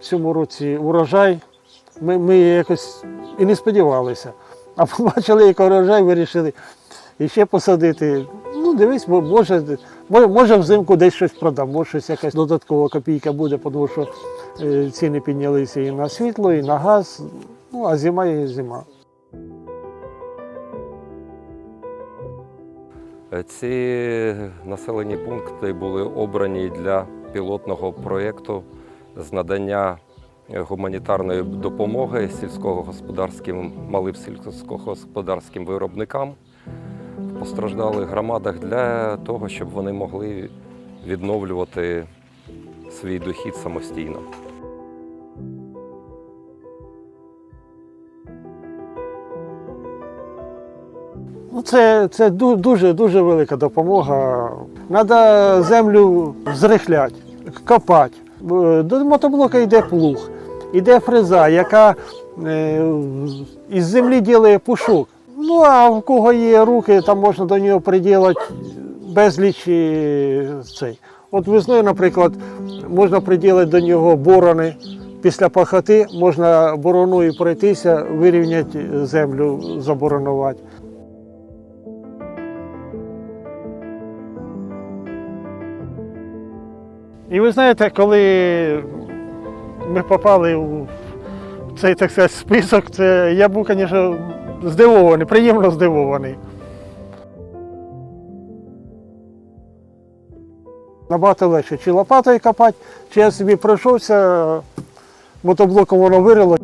в цьому році урожай. Ми, ми якось і не сподівалися. А побачили, як урожай, вирішили іще посадити. Ну, дивись, мо- може, може, взимку десь щось продамо, щось якась додаткова копійка буде, тому що е, ціни піднялися і на світло, і на газ. Ну, а зима є зима. Е, Ці населені пункти були обрані для пілотного проєкту з надання гуманітарної допомоги сільськогосподарським малим сільськогосподарським виробникам в постраждалих громадах для того, щоб вони могли відновлювати свій дохід самостійно. Ну, це, це дуже дуже велика допомога. Треба землю зрихляти, копати. Е, До мотоблока йде плуг, йде фреза, яка е, із землі ділає пушок. Ну а в кого є руки, там можна до нього приділити безліч е, цей. От весною, наприклад, можна приділити до нього борони. Після пахоти можна бороною пройтися, вирівняти землю, заборонувати. І ви знаєте, коли ми попали в цей так сказати, список, це я був, звісно, здивований, приємно здивований. Набагато легше чи лопатою копати, чи я собі пройшовся, мотоблоком воно вирило.